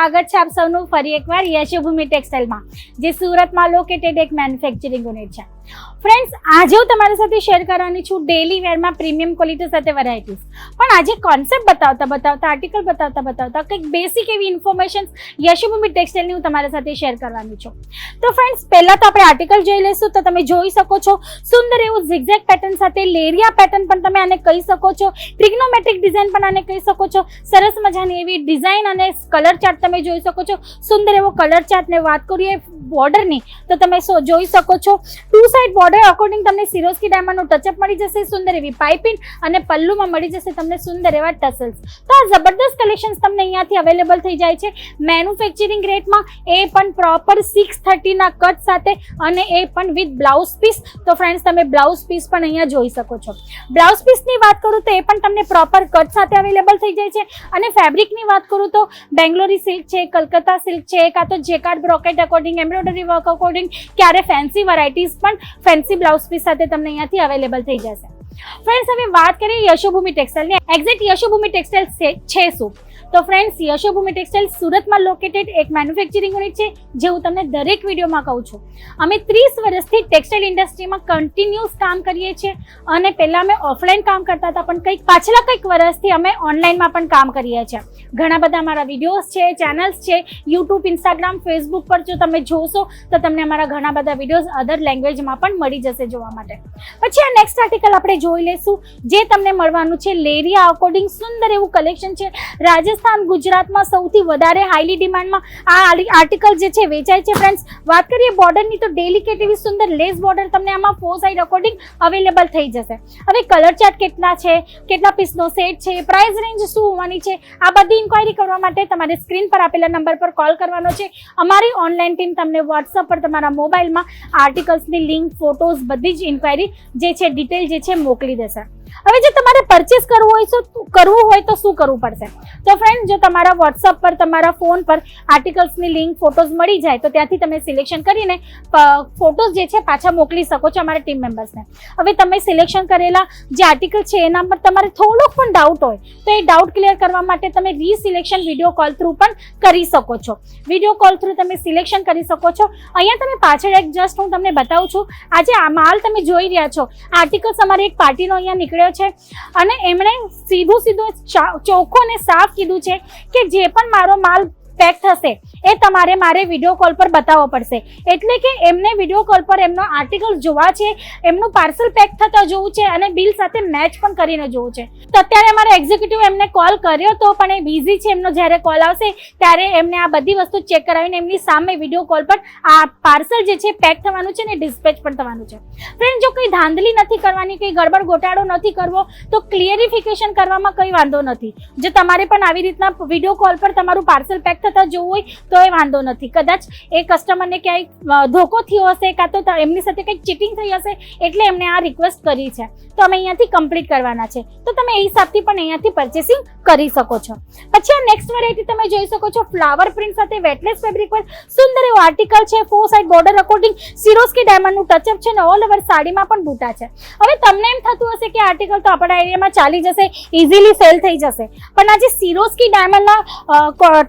સ્વાગત છે આપ સૌનું ફરી એકવાર યશોભૂમિ ટેક્સટાઇલમાં, જે સુરતમાં લોકેટેડ એક મેન્યુફેક્ચરિંગ યુનિટ છે. ફ્રેન્ડ્સ આજે હું તમારી સાથે શેર કરવાની છું ડેલી વેરમાં પ્રીમિયમ ક્વોલિટી સાથે વેરાયટીઝ પણ આજે કોન્સેપ્ટ બતાવતા બતાવતા આર્ટિકલ બતાવતા બતાવતા કંઈક બેસિક એવી ઇન્ફોર્મેશન યશોભૂમિ ટેક્સટાઇલની હું તમારી સાથે શેર કરવાની છું. તો ફ્રેન્ડ્સ પહેલાં તો આપણે આર્ટિકલ જોઈ લઈશું. તો તમે જોઈ શકો છો, સુંદર એવું ઝિગઝેક પેટર્ન સાથે લેરિયા પેટર્ન પણ તમે આને કહી શકો છો. ટ્રિગ્નોમેટ્રિક ડિઝાઇન પણ આને કહી શકો છો. સરસ મજાની એવી ડિઝાઇન અને કલર ચાર્ટ તમે જોઈ શકો છો સુંદર એવો કલર ચાર્ટને વાત કરીએ બોર્ડરની તો તમે જોઈ શકો છો. ટુ સાઇડ બોર્ડર અકોર્ડિંગ તમને સિરોસ્કી ડાયમંડનો ટચઅપ મળી જશે, સુંદર એવી પાઇપિંગ અને પલ્લુમાં મળી જશે તમને સુંદર એવા ટસલ્સ તો આ જબરદસ્ત કલેક્શન્સ તમને અહીંયાથી અવેલેબલ થઈ જાય છે. મેન્યુફેક્ચરિંગ રેટમાં એ પણ પ્રોપર સિક્સ થર્ટીના કટ સાથે અને એ પણ વિથ બ્લાઉઝ પીસ તો ફ્રેન્ડ્સ તમે બ્લાઉઝ પીસ પણ અહીંયા જોઈ શકો છો. બ્લાઉઝ પીસની વાત કરું તો એ પણ તમને પ્રોપર કટ સાથે અવેલેબલ થઈ જાય છે. અને ફેબ્રિકની વાત કરું તો બેંગ્લોરી સિલ્ક છે, કલકત્તા સિલ્ક છે, કાં તો jacquard brocade according embroidery work according ક્યારે ફેન્સી વેરાયટીઝ પણ ફેન્સી બ્લાઉઝ પીસ સાથે તમને અહીંયાથી અવેલેબલ થઈ જશે. ફ્રેન્ડ્સ હવે વાત કરીએ યશોભૂમિ ટેક્સટાઇલની એક્ઝેક્ટ યશોભૂમિ ટેક્સટાઇલ છે શું? તો ફ્રેન્ડ્સ યશોભૂમિ ટેક્સટાઇલ સુરતમાં લોકેટેડ એક મેન્યુફેક્ચરિંગ યુનિટ છે, જે હું તમને દરેક વિડીયોમાં કહું છું. અમે ત્રીસ વર્ષથી ટેક્સટાઇલ ઇન્ડસ્ટ્રીમાં કન્ટિન્યુઅસ કામ કરીએ છીએ અને પહેલાં અમે ઓફલાઈન કામ કરતા હતા, પણ કંઈક પાછલા કંઈક વર્ષથી અમે ઓનલાઈનમાં પણ કામ કરીએ છીએ. ઘણા બધા અમારા વિડીયોઝ છે ચેનલ્સ છે યુટ્યુબ ઇન્સ્ટાગ્રામ ફેસબુક પર જો તમે જોશો, તો તમને અમારા ઘણા બધા વિડીયોઝ અધર લેંગ્વેજમાં પણ મળી જશે જોવા માટે. પછી આ નેક્સ્ટ આર્ટિકલ આપણે જોઈ લઈશું, જે તમને મળવાનું છે, લેરિયા અકોર્ડિંગ સુંદર એવું કલેક્શન છે, રાજસ્થાન ગુજરાતમાં સૌથી વધારે હાઈલી ડિમાન્ડમાં આ આર્ટિકલ જે છે વેચાય છે ફ્રેન્ડ્સ વાત કરીએ બોર્ડરની તો ડેલિકેટ એવી સુંદર લેસ બોર્ડર તમને આમાં ફોર સાઈડ અકોર્ડિંગ અવેલેબલ થઈ જશે. હવે કલર ચાર્ટ કેટલા છે, કેટલા પીસનો સેટ છે પ્રાઇસ રેન્જ શું હોવાની છે, આ બધી ઇન્ક્વાયરી કરવા માટે તમારે સ્ક્રીન પર આપેલા નંબર પર કોલ કરવાનો છે. અમારી ઓનલાઈન ટીમ તમને વોટ્સઅપ પર તમારા મોબાઈલમાં આર્ટિકલ્સની લિંક ફોટોઝ બધી જ ઇન્ક્વાયરી જે છે ડિટેલ જે છે મોકલી દેશે. હવે જો તમારે પરચેસ કરવું હોય તો કરવું હોય તો શું કરવું પડશે? તો ફ્રેન્ડ જો તમારા વોટ્સઅપ પર, તમારા ફોન પર આર્ટિકલ્સની લિંક ફોટોઝ મળી જાય, તો ત્યાંથી તમે સિલેક્શન કરીને ફોટોઝ જે છે પાછા મોકલી શકો છો અમારા ટીમ મેમ્બર્સને હવે તમે સિલેક્શન કરેલા જે આર્ટિકલ છે, એના પર તમારે થોડોક પણ ડાઉટ હોય, તો એ ડાઉટ ક્લિયર કરવા માટે તમે રીસિલેક્શન વીડિયો કોલ થ્રુ પણ કરી શકો છો. વીડિયો કોલ થ્રુ તમે સિલેક્શન કરી શકો છો. અહીંયા તમે પાછળ એક જસ્ટ હું તમને બતાવું છું. આજે આ માલ તમે જોઈ રહ્યા છો. આર્ટિકલ્સ અમારે એક પાર્ટીનો અહીંયા નીકળ્યો છે. અને એમણે સીધું સીધું ચોખ્ખું અને સાફ કીધું છે કે જે પણ મારો માલ પેક થશે. એ તમારે મારે વીડિયો કોલ પર બતાવવો પડશે. એટલે કે એમને વીડિયો કોલ પર એમનો આર્ટિકલ જોવા છે, એમનું પાર્સલ પેક થતા જોવું છે અને બિલ સાથે મેચ પણ કરીને જોવું છે. તો અત્યારે અમારે એક્ઝિક્યુટિવ એમને કોલ કર્યો તો પણ એ બિઝી છે, એમનો જ્યારે કોલ આવશે ત્યારે એમને આ બધી વસ્તુ ચેક કરાવીને એમની સામે વીડિયો કોલ પર આ પાર્સલ જે છે પેક થવાનું છે ને ડિસ્પેચ પણ થવાનું છે. ફ્રેન્ડ જો કંઈ ધાંધલી નથી કરવાની, કંઈ ગડબડ ગોટાળો નથી કરવો, તો ક્લિયરિફિકેશન કરવામાં કંઈ વાંધો નથી. જો તમારે પણ આવી રીતના વીડિયો કોલ પર તમારું પાર્સલ પેક થતા જોવું હોય તો એ વાંધો નથી. કદાચ એ કસ્ટમરને ક્યાંય ધોકો થયો હશે કાં તો એમની સાથે કંઈક ચીટિંગ થઈ હશે એટલે એમને આ રિક્વેસ્ટ કરી છે. તો અમે અહીંયાથી કમ્પ્લીટ કરવાના છે. તો તમે એ હિસાબથી પણ અહીંયાથી પરચેસિંગ કરી શકો છો. પછી આ નેક્સ્ટ વેરાયટી તમે જોઈ શકો છો ફ્લાવર પ્રિન્ટ સાથે વેટલેસ ફેબ્રિક પર સુંદર એવો આર્ટિકલ છે four side border according Swarovski ડાયમંડનું touch up છે ને ઓલ ઓવર સાડીમાં પણ બૂટા છે. હવે તમને એમ થતું હશે કે આર્ટિકલ તો આપણા એરિયામાં ચાલી જશે ઇઝીલી સેલ થઈ જશે. પણ આ જે સિરોસ્કી ડાયમંડના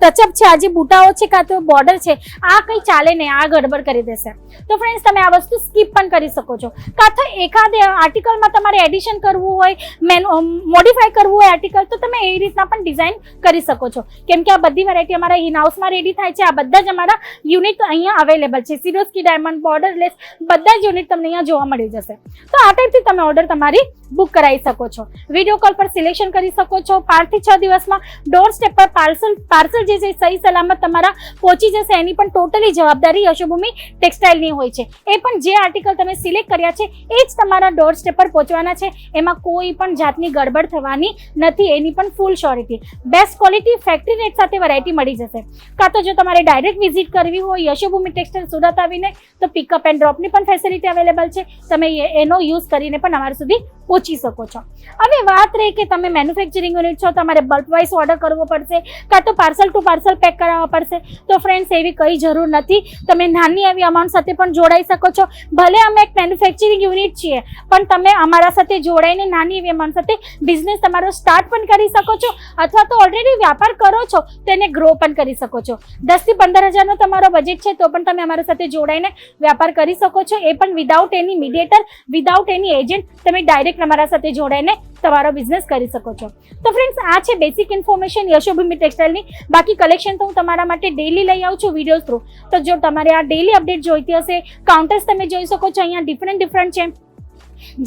ટચઅપ છે આ જે બુટાઓ છે કાં તો બોર્ડર છે, આ કંઈ ચાલે નહીં, આ ગડબડ કરી દેશે. તો ફ્રેન્ડ્સ તમે આ વસ્તુ સ્કીપ પણ કરી શકો છો. કાં તો એકાદ આર્ટિકલમાં તમારે એડિશન કરવું હોય મેન મોડિફાઈ કરવું હોય આર્ટિકલ તો તમે એ રીતના પણ ડિઝાઇન કરી શકો છો. કેમ કે આ બધી વેરાયટી અમારા ઇન હાઉસમાં રેડી થાય છે, આ બધા જ અમારા યુનિટ અહીંયા અવેલેબલ છે. સિરોસ્કી ડાયમંડ બોર્ડર લેસ બધા જ યુનિટ તમને અહીંયા જોવા મળી જશે. તો આ ટાઈપથી તમે ઓર્ડર તમારી બુક કરાવી શકો છો. વીડિયો કોલ પર સિલેક્શન કરી શકો છો. પાંચથી છ દિવસમાં ડોર સ્ટેપ પર પાર્સલ પાર્સલ જે છે સહી સલામત તમારા પહોંચી જશે. એની પણ ટોટલી જવાબદારી યશોભૂમિ ટેક્સટાઇલની હોય છે. એ પણ જે આર્ટિકલ તમે સિલેક્ટ કર્યા છે, એ જ તમારા ડોર સ્ટેપ પર પહોંચવાના છે. એમાં કોઈ પણ જાતની ગડબડ થવાની નથી. એની પણ full surety best quality factory rate સાથે વેરાયટી મળી જશે. કાં તો જો તમારે ડાયરેક્ટ વિઝિટ કરવી હોય, યશોભૂમિ ટેક્સટાઇલ સુરત આવીને, તો પિકઅપ એન્ડ ડ્રોપની પણ ફેસિલિટી અવેલેબલ છે. તમે એનો યુઝ કરીને પણ અમારા સુધી પહોંચી શકો છો. હવે વાત રહી કે તમે મેન્યુફેક્ચરિંગ યુનિટ છો, તમારે બલ્ક વાઇઝ ઓર્ડર કરવો પડશે, કાં તો પાર્સલ ટુ પાર્સલ પેક કરાવવા પડશે. તો ફ્રેન્ડ્સ એવી કઈ જરૂર નથી. તમે નાની એવી અમાઉન્ટ સાથે પણ જોડાઈ શકો છો. ભલે અમે એક મેન્યુફેક્ચરિંગ યુનિટ છીએ, પણ તમે અમારા સાથે જોડાઈને નાની એવી અમાઉન્ટ સાથે બિઝનેસ તમારો સ્ટાર્ટ પણ કરી શકો છો, અથવા તો ઓલરેડી વ્યાપાર કરો છો, તેને ગ્રો પણ કરી શકો છો. દસથી પંદર હજારનો તમારો બજેટ છે, તો પણ તમે અમારા સાથે જોડાઈને વ્યાપાર કરી શકો છો. એ પણ without any mediator without any agent તમે ડાયરેક્ટ અમારા સાથે જોડાઈને તમારો બિઝનેસ કરી શકો છો. તો ફ્રેન્ડ્સ આ છે બેસિક ઇન્ફોર્મેશન યશોભૂમિ ટેક્સટાઇલની બાકી કલેક્શન તો હું તમારા માટે ડેલી લઈ આવું છું વીડિયો થ્રુ તો જો તમારે આ ડેલી અપડેટ જોઈતી હશે કાઉન્ટર્સ તમે જોઈ શકો છો, અહીંયા ડિફરન્ટ ડિફરન્ટ છે.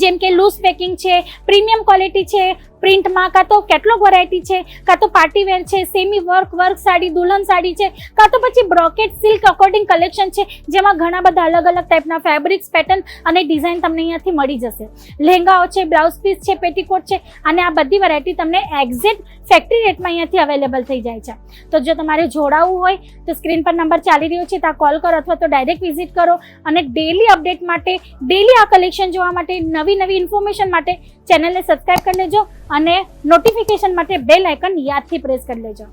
જેમ કે લૂઝ પેકિંગ છે પ્રીમિયમ ક્વોલિટી છે પ્રિન્ટમાં કાં તો કેટલોગ વેરાયટી છે, કાં તો પાર્ટી વેર છે સેમી વર્ક વર્ક સાડી, દુલ્હન સાડી છે, કાં તો પછી બ્રોકેટ સિલ્ક અકોર્ડિંગ કલેક્શન છે, જેમાં ઘણા બધા અલગ અલગ ટાઈપના ફેબ્રિક્સ પેટર્ન અને ડિઝાઇન તમને અહીંયાથી મળી જશે. લહેંગાઓ છે બ્લાઉઝ પીસ છે પેટીકોટ છે, અને આ બધી વેરાયટી તમને એક્ઝેક્ટ ફેક્ટરી રેટમાં અહીંયાથી અવેલેબલ થઈ જાય છે. તો જો તમારે જોડાવવું હોય, તો સ્ક્રીન પર નંબર ચાલી રહ્યો છે, ત્યાં કોલ કરો અથવા તો ડાયરેક્ટ વિઝિટ કરો અને ડેલી અપડેટ માટે ડેલી આ કલેક્શન જોવા માટે, નવી નવી ઇન્ફોર્મેશન માટે ચેનલને સબસ્ક્રાઇબ કરી લેજો અને નોટિફિકેશન માટે બેલ આઇકન યાદથી પ્રેસ કરી લેજો.